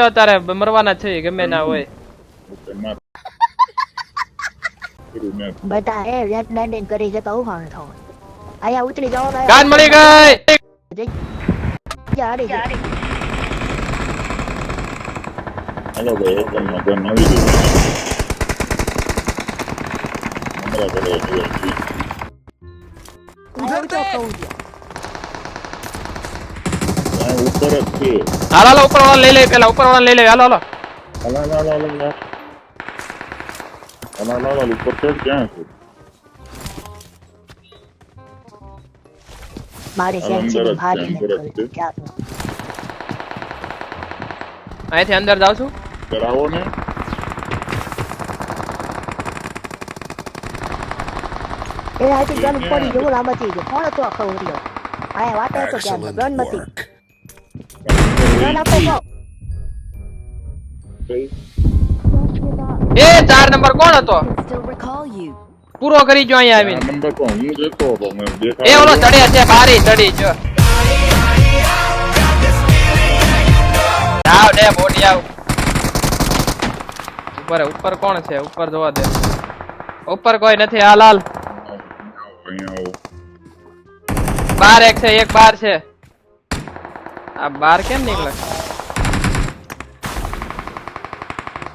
અત્યારે મરવાના છે ગમે ના હોય. બટા એ રેડ લેન્ડિંગ કરી જતા ઉભાણ થો આયા ઉતરી જાઓ ને ગાન મળી ગઈ! જાય હાલો ભાઈ એકદમ મગન નવી એટલે અહીંયા ઉતરો કહું છું. જ હાલો હાલો ઉપર વાળા લઈ લે પેલા ઉપર વાળા લઈ લે. હાલો હાલો. હલા લા લા લા લા હલા લા લા ઉપર છે ક્યાં છે? મારે અંદર જ છે. ક્યાં અહીંથી અંદર જાઉં છું. કરાવો ને. એ હાથી ગન પડી ગયો લાંબા થઈ ગયો કોણ હતો આખો ઉર્યો આ વાતો તો ગન નથી એ ચાર નંબર કોણ હતો. પૂરો કરી જો અહીંયા આવીને. નંબર કોણ હું જતો હતો એ ઓલો ચડ્યા છે, બારી ચડી જો. આવ ડે બોડી આવ. ઉપર ઉપર કોણ છે? ઉપર જોવા દે. ઉપર કોઈ નથી, હાલ હાલ. બાર એક છે, એક બાર છે. આ બાર કેમ નીકળે?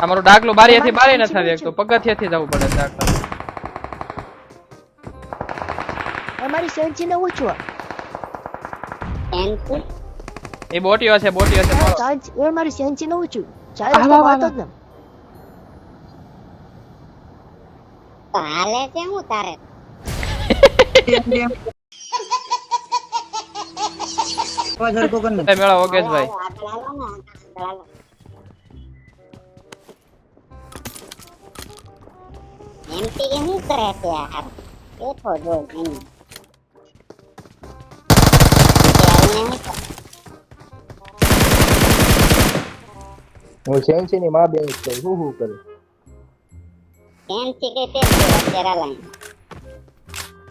અમારો ડાકલો બારીયાથી બારી નથી થાય તો પગથિયાથી જવું પડે ડાકલો અમારી સેન્સી ને ઓછું એ બોટીઓ છે બોટીઓ છે. મારો. સાંજ એ મારી સેન્સી ને ઓછું ચાલે તો આવા, જ ને. હાલે છે હું તારે? ઓગેશભાઈ આગળ હાલો ને આગળ એમપી કે શું કરે છે યાર બેઠો જો એમ. હું સેન્સી ની માં બેન છું હું હું કરું? સેન્સી કે તે અત્યારે લાઈન.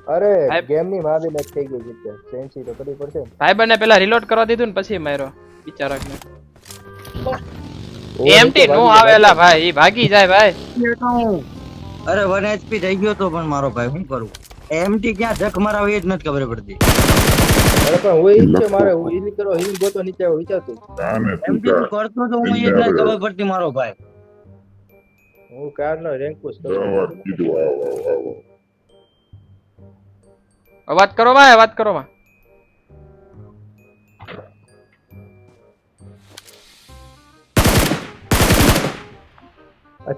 અરે સાહેબ. ગેમની માં જ થઈ ગઈ છે સેન્સી તો કરવી પડશે ને. ભાઈબંધને પેલા રીલોડ કરવા દીધું ને પછી માર્યો બિચારાક ને એમટી નો આવેલા ભાઈ ઈ ભાગી જાય ભાઈ. અરે 1 એચપી થઈ ગયો તો પણ મારો ભાઈ શું કરું? એમટી ક્યાં જખ મારાવે એ જ નથી ખબર પડતી. અરે પણ હું ઈ છે મારે હું ઈ કરો હિલ ગોતો નીચે વિચારતો. એમટી કરતો તો હું એ જ નથી ખબર પડતી મારો ભાઈ. હું કાર નો રેન્ક પુશ કરું અવાજ કરો ભાઈ વાત કરો માં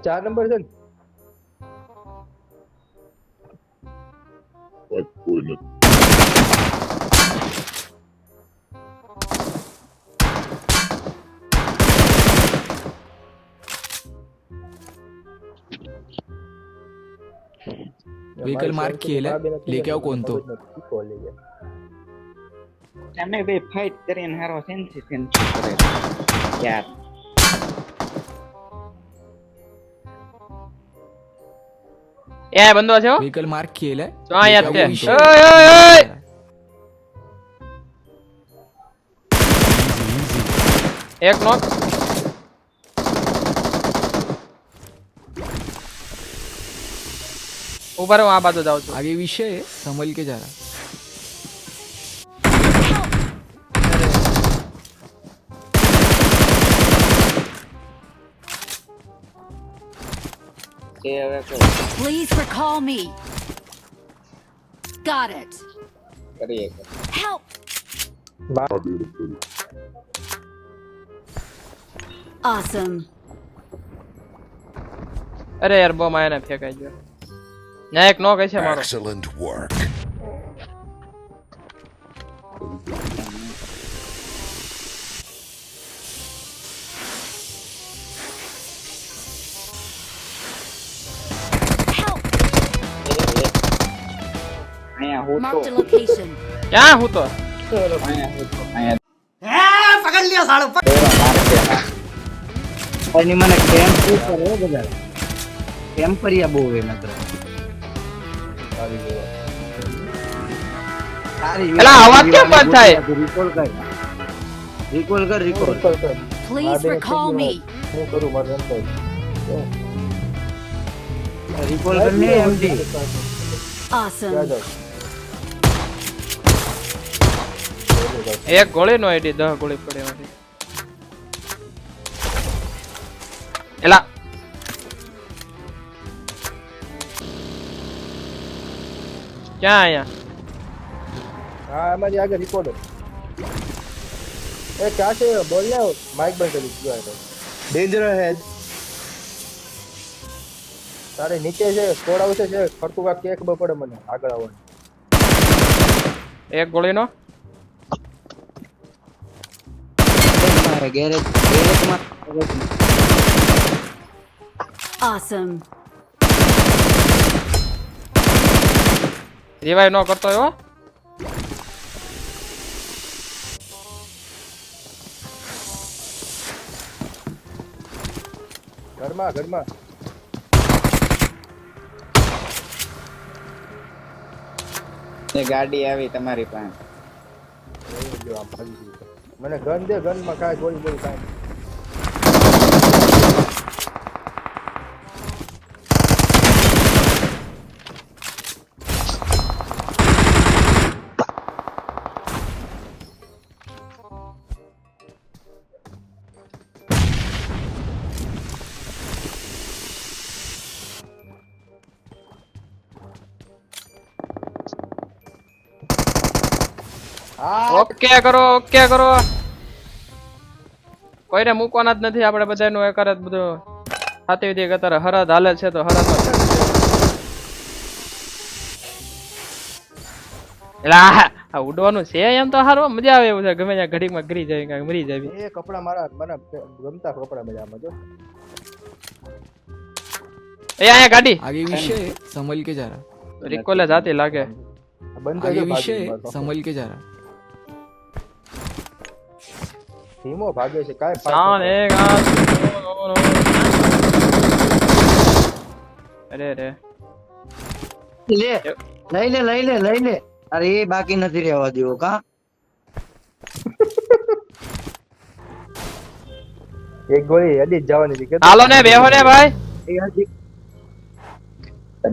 ચાર નંબર છે ને? કોઈ નથી. વ્હીકલ માર્ક કીએલા લેકે આવ કોણ તો? એમને બે ફાઇટ કરીને હારો સેન્સી સેન્સી કરે યાર. એ બંધો છે વ્હીકલ માર્ક કીએલા તો આ યાદ તે. ઓય ઓય ઓય એક નોક ઉભા રહો હું આ બાજુ જાઉં છું आगे विषय है संभल के जा रहा તે હવે Please recall me. Got it. કરીએ Help. Awesome. અરે યાર બોમ આને ફેંકાઈ ગયો ના એક નોક છે મારો Excellent વર્ક. ક્યાં હું તો એની મને કેમ્પ શું કરે હો બધા કેમ કર્યા બહુ એ સારી એલા, અવાજ કેમ બંધ થાય? રિકોલ કર. રિકોલ કર રિકોલ પ્લીઝ રિકોલ Please બેન recall થઈ me. ગયું. હું કરું મારે રિકોલ કર ને એમડી ઓસમ એક ગોળી નો આઈડી દસ ગોળી પડે એલા ક્યાં અહીંયા હા એમાંથી આગળ રિકોર્ડ એ ક્યાં છે? બોલ ને માઇક બંધ કરી દીધું આ તો. ડેન્જર હેડ તારે નીચે છે સ્કોડ આવશે છે ફરતું કાક કે ખબર પડે મને. આગળ આવવાનું એક ગોળીનો? ગેરેજ ગેરેજમાં Awesome. રિવાઈવ ન કરતો એવો ઘરમાં ઘરમાં. ગાડી આવી તમારી પાસે. મને ગન દે ગનમાં કાંઈ ગોળી બોળી કાંઈ ઓકે કરો ઓકે કરો? કોઈને મૂકવાના જ નથી આપણે બધાનું એ કરે બધું હાથે વિધિ અત્યારે હરદ હાલે છે તો હરદ આ ઉડવાનું છે એમ તો હારો મજા આવે ગમે ત્યાં ઘડીમાં ગરી જાય કાંઈક મરી જાય. એ કપડા ગાડી. આગે વિશે સંભલ કે લાગે. બંધ કે જરા. ધીમો ભાગે છે કાય નથી. એક અરે રે લે લઈ લે લઈ લે લઈ લે અરે એ બાકી નથી રહેવા દેવો કા એક ગોળી જ જવાની હતી હાલો ને બેહો ને ભાઈ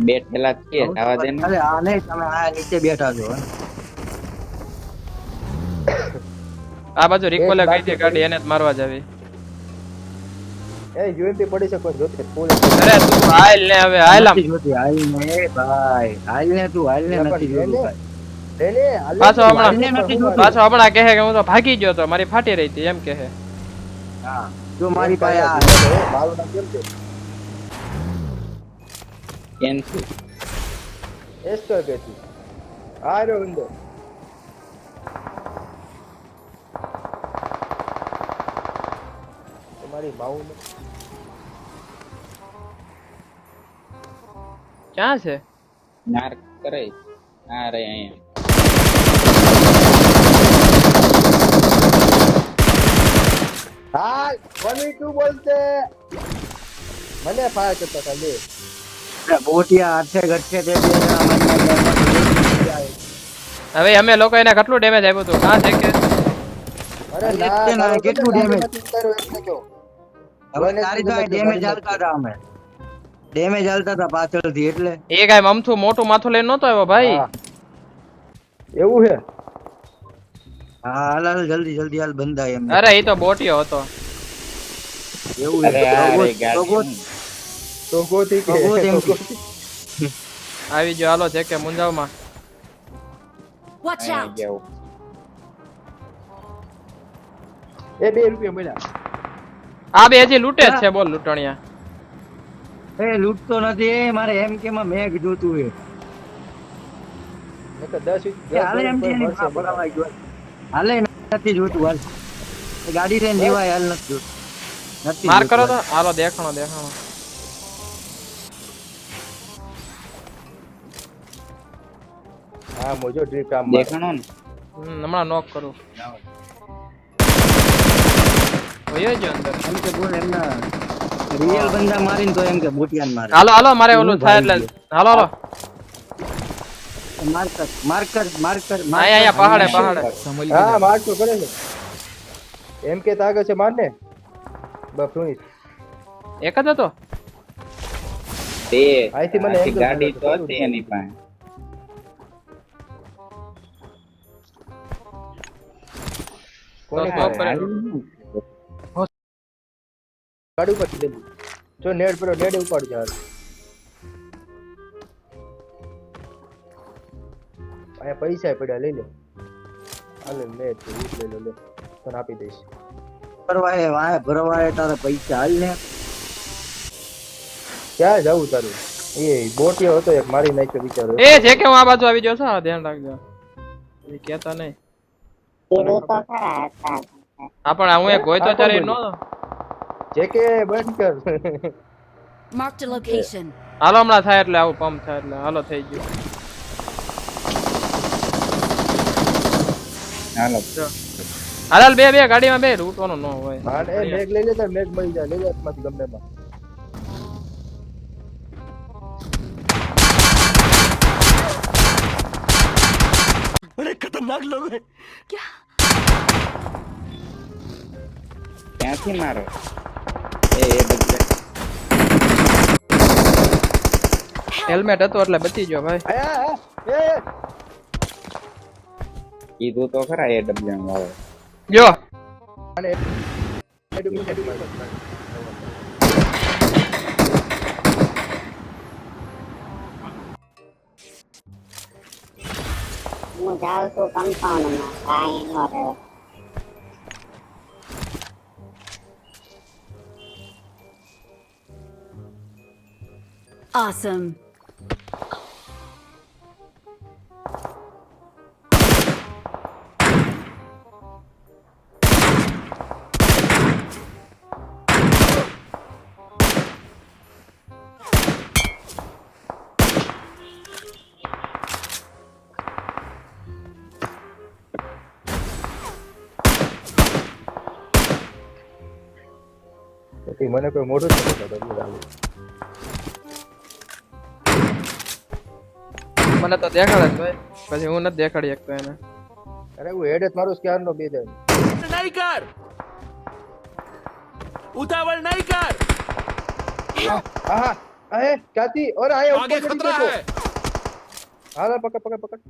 બે ઠેલા છે જવા દે ને અરે આ નહીં તમે આ નીચે બેઠા છો આ બાજુ રિકોલે કઈ હતી ગાડી એને જ મારવા જાવી. એ યુએમપી પડી શકો જોતે ફૂલ અરે તું હાલ ને હવે હાલ આમ. જોતી હાલ ને ભાઈ હાલ ને તું હાલ ને નથી જોતું ભાઈ. પાછો છે, હમણાં છે, પાછો હમણાં કહે કે હું તો ભાગી ગયો તો મારી ફાટી રહી હતી એમ કહે. હા જો મારી પાસે આ મારું નામ કેમ છે? કેન્સલ એસ્ટર કેતી આ રહ્યો વિન્ડો તમારી ભાવ ક્યાં છે? નાર કરે. આ રે અહીંયા હાલ વન ટુ બોલતે મને ફાયર કરતો હતા બોટિયા આઠે ઘટશે તે બે હવે અમે લોકો એને કેટલું ડેમેજ આપ્યું હતું? કાં છે કે અરે કેટલું ડેમેજ damage? એટલે કહો. હવે તારી તો ડેમેજ હાલતા હતા અમે. ડેમેજ હાલતા હતા પાછળથી એટલે. એ કાંઈ મમથું મોટું માથું લઈને નતો આવ્યો ભાઈ. એવું છે? હા હાલ હાલ જલ્દી જલ્દી હાલ બંધાય એમ અરે એ તો બોટિયો હતો. એવું. આવી જો હાલો છે કે મુંજાવમાં વોચ આઉટ એ બે રૂપિયા મળ્યા. આ બે હજી લૂંટે જ છે બોલ લૂંટણિયા. એ લૂંટતો નથી મારે એમ કે માં મેઘ જોતું દસ હાલે એમ કે મળશે નહીં, બોલાવાય ગયો. હાલે નથી જોતું હાલ. ગાડી લઈને દેવાય હાલ નથી જોતું. નથી માર કરો તો. હાલો દેખાણો દેખાણો. હા મોજો ડ્રીપ કામ દેખાણો ને? હમ, હમણાં નોક કરું. મારે. હાલો હાલો મારે ઓલું થાય એટલે હાલો હાલો. માર્કર માર્કર માર્કર આયા પહાડે એમ કે તાગે છે મારને? બફુની એક જ હતો? તે આઈથી મને પાસે. કોને ખબર ગાડી ઉપરથી જો નેડ પર નેડ ઉપાડ યાર અહીંયા પૈસા પડ્યા લઈ લે. હાલે લે તો લઈ લે લે. તને આપી દઈશ. ભરવાય વાય ભરવાય તારે પૈસા હાલ ને. ક્યાં જવું તારું? એ બોટિયો હતો એક મારી નાખ્યો બિચારો. એ જે કે હું આ બાજુ આવી જાઉં છું ધ્યાન રાખજો. એ કેતા નહીં. કીધું તો ખરા હતા હા પણ હું એક ગોઈતો ચારે નો જે કે બંધ કર. માર્ક ધ લોકેશન હાલો હમણાં થાય એટલે આવું પંપ થાય એટલે હાલો થઈ ગયું. હાલો. હાલ હાલ બે બે ગાડીમાં બે લૂંટવાનું ન હોય. હા એ મેઘ લઈ લે તાર મેઘ મળી જાય લઈ લે માંથી ગમે એમાં. ક્યાંથી મારો એ એ બદલે હેલ્મેટ હતો એટલે બચી ગયો ભાઈ. કીધું તો ખરા એ ડબલ્યુ વાળો જો. હું જાઉં છું કંપાઉન્ડમાં. કાંઈ ન રહે. Awesome. પછી મને કોઈ મોઢું મને તો દેખાડે ભાઈ. પછી હું નથી દેખાડી શકતો એને. અરે હું હેડ જ મારું સ્કેર નો બે દે નહીં કર. ઉતાવળ નહીં કર. આહા અહે કાતી ઓર આયે ઉપર ખતરા હે. હાલા પકડ પકડ પકડ.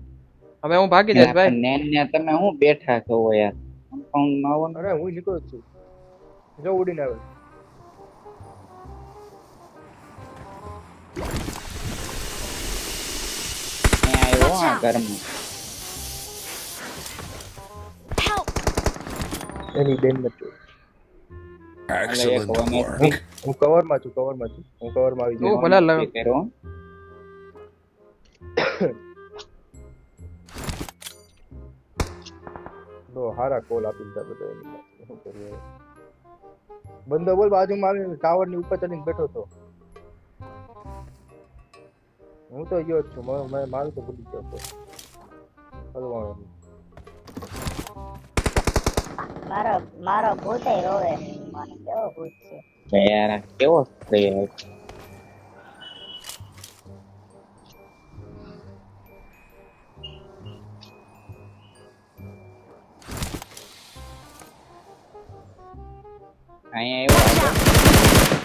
હવે હું ભાગી જઈશ ભાઈ. નેન ને તમે હું બેઠા છો યાર? કમ્પાઉન્ડમાં આવો અરે હું નીકળું છું. જો ઉડીને આવે. આ ઘરમાં Help! એની બેન નથી. હું કવરમાં છું કવરમાં છું. હું કવરમાં આવી જાઉં ભલે કરો. નો હારા કોલ આપી દીધા બધા એની? બંદો બોલ બાજુમાં આવીને ટાવરની ઉપર ચડીને બેઠો હતો હું તો ગયો જ છું. મારું મ- મારું તો ભૂલી ગયો હતો. હલવાનું. મારો મારો ભૂતે રોવે. મને કેવો ભૂત છે? યાર કેવો સ્પ્રે અહીંયા આવ્યો?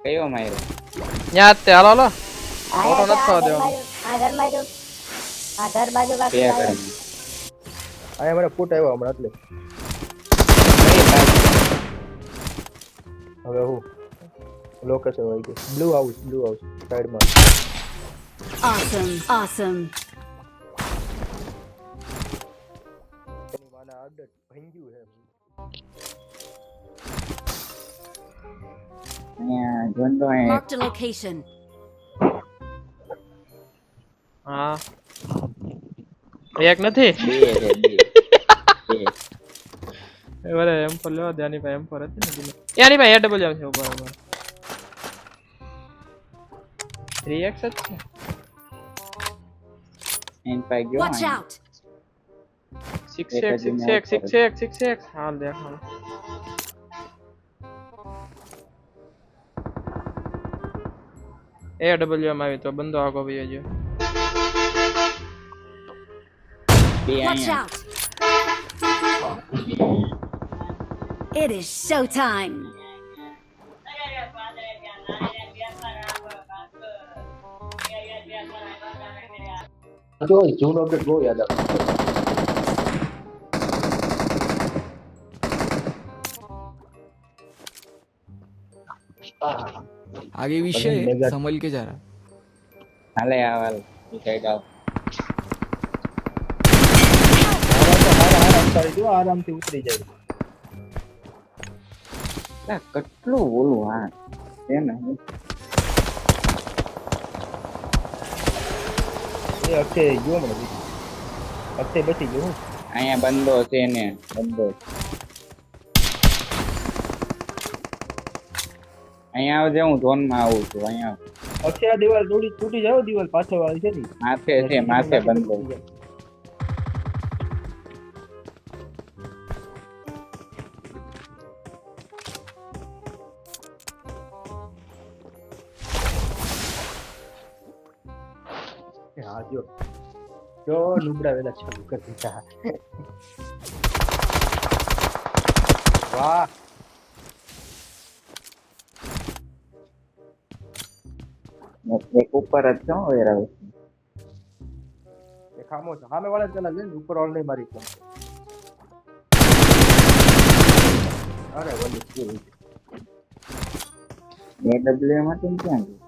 કયો માર્યો ન્યા તે હાલો હાલો. આ ફોટો નથી થવા દેવાનો. બાજુ આ બાજુ. આ ઘર બાજુ બે પાછળ આવ્યો. મને ફૂટ આવ્યો હમણાં એટલે. હવે હું? લોકેશન આવી ગયું બ્લુ હાઉસ બ્લુ હાઉસ સાઈડમાં Awesome. ઓસમ આદત ભાંગ્યું છે. અહીંયા જોન તો અહીંયા Marked a location. હા એક નથી બે છે બે બે એ વરે એમ પર લેવા દે આની પાસે એમ પર હતી ને પેલી. એ આની પાસે ડબલ આવશે ઉપર ઉપર થ્રી એક્સ જ છે એન પાસે ગયો Watch અહીંયા. out! સિક્સ એક એક્સ જ સિક્સ મેં X six X six X હાલ દેખ એ ડબલ્યુ એમ આવી તો બંદો આગો ભાઈ ગયો બે Watch અહીંયા out! It is showtime. જો જૂનો અપડેટ બહુ યાદ આવે आगे विषय है मेगा- संभल के जा रहा હાલે આવ હાલ ઈ સાઈડ આવ આવા તો હારા હારા ઉતારી દો આરામથી ઉતરી જાય આ કેટલું ઓલું હા છે ને એ અક્ષય ગયો મને અક્ષય બચી ગયો હું અહીંયા બંદો છે ને બંદો અહીંયા આવજે હું ઝોનમાં આવું છું અહીંયા પછી આ દિવાલ તોડી તૂટી જાવ દિવાલ પાછળ વાળી છે ને. માથે છે માથે બંધ જો. જો વેલા ચાલુ કરી દીધા વાહ. એક ઉપર જ છો વેરાવ એ ખામોશ છે સામે વાળા પેલા છે ને ઉપર ઓલ નહીં મારી કોણ અરે વલી એ ડબલ્યુ માંથી ક્યાં ગયું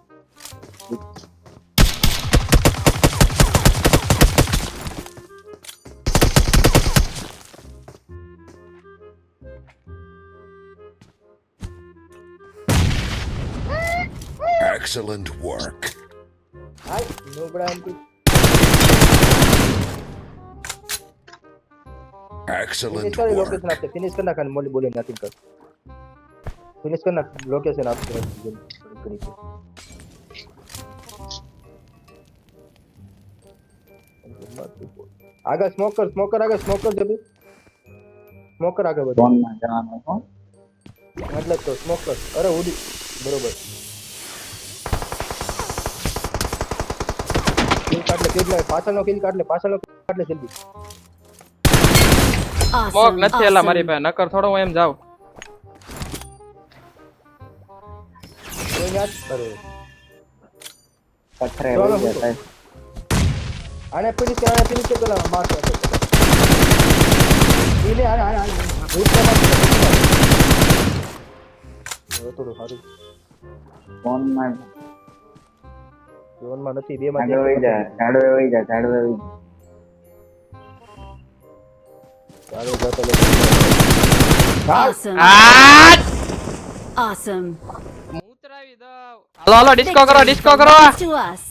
Excellent work. હાલ no એમથી Excellent ફિનિશ કરી work. લોકેશન આપશે ફિનિશ કરી નાખ અને મોલી બોલી નાખી કર ફિનિશ કરી નાખ લોકેશન આપશે કરી છે આગળ સ્મોકર સ્મોકર આગળ સ્મોકર જબી સ્મોકર આગળ બધું ઝોનમાં જવાનું હો એટલે જ તો સ્મોકર અરે ઉડી બરોબર કિલ કાઢ લે કિલ લે પાછળનો કિલ કાઢ લે પાછળનો કાઢ લે જલ્દી સ્મોક નથી એલા મારી પાસે નકર થોડો હું એમ જાઉં. કોઈ યાદ અરે. પથરે ચાલો, જતા આને ફિનિશ કર આને ફિનિશ કર પેલા માર કર ઈને આને આને આને. ભૂતમાં હવે થોડું સારું. ફોનમાં ઝોનમાં નથી બે માં ઝાડવે વહી જા ઝાડવે વહી જા ઝાડવે વહી જા. ચાલો જતો લે Awesome. આ Awesome. ઉતરાવી દઉં હાલો હાલો ડિસ્કો કરો ડિસ્કો કરો belongs to us.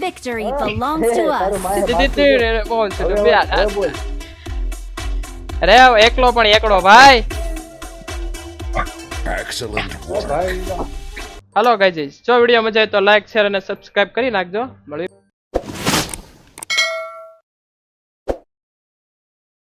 Victory belongs to તારું us. માયા દી- બાપ દી- દી- બોલ છે હવે બે હવે- હવે બોલ અરે એકલો પણ એકડો ભાઈ Excellent ઓ work. હાલો ગાઈઝ જો વીડિયો મજા આવે તો લાઈક શેર અને સબસ્ક્રાઇબ કરી નાખજો. મળ્યું